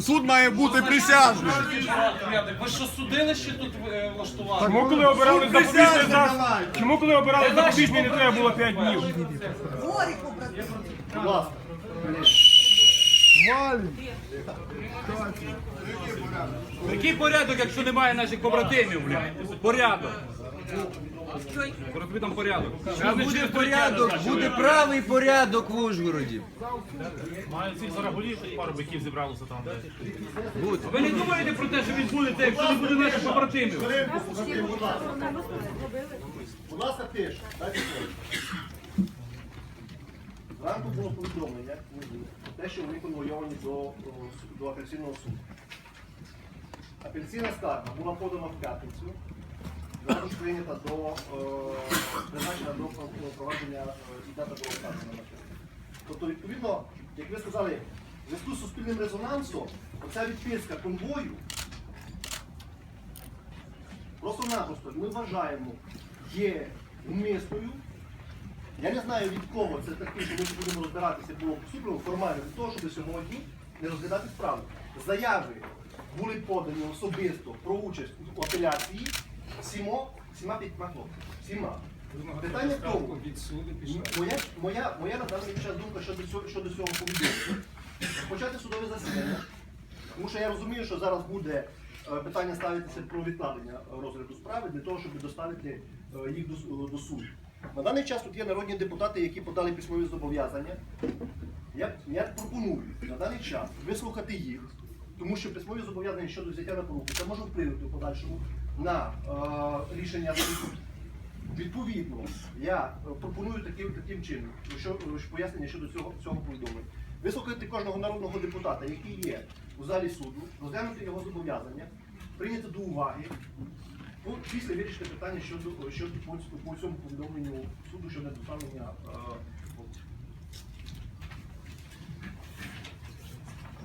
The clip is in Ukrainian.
суд має бути присяжним. Ви що судилище тут е, влаштували? Чому коли обирали Суд запобіжний присяжний захід? давай. Чому коли обирали запобіжний не треба було 5 днів? Ласка. Валим. Який порядок, якщо немає наших побратимів, блядь? Порядок. Тобі там порядок. Буде порядок, буде правий порядок в Ужгороді. Маю цих зараз голів, пару биків зібралося там. де. Ви не думаєте про те, що відбудеться, якщо не буде наших побратимів? Будь ласка. Тише. Дайте. Зранку було повідомлення про те, що вони конвойовані до, до апеляційного суду. Апеляційна скарга була подана в п'ятницю. Також прийнята до е, призначена до провадження е, і дата вказана на. Тобто, відповідно, як ви сказали, в зв'язку з суспільним резонансом, оця відписка конвою Просто-напросто ми вважаємо, є вмисною. Я не знаю від кого це таке, що ми будемо розбиратися було поступлено формально від того, щоб сьогодні не розглядати справу. Заяви були подані особисто про участь у апеляції сімо, сіма хлопців. Сіма. Питання в тому, моя, моя, моя на даний час думка щодо цього, щодо цього повідомлення. Почати судове засідання. Тому що я розумію, що зараз буде е, питання ставитися про відкладення розгляду справи для того, щоб доставити е, їх до, до суду. На даний час тут є народні депутати, які подали письмові зобов'язання. Я, я пропоную на даний час вислухати їх, тому що письмові зобов'язання щодо взяття на поруку це може вплинути в подальшому на е, рішення суду. Відповідно, я е, пропоную таким, таким чином, що, пояснення щодо цього, цього повідомлення. Вислухати кожного народного депутата, який є у залі суду, розглянути його зобов'язання, прийняти до уваги, після вирішити питання щодо, щодо по, по цьому повідомленню суду щодо доставлення е,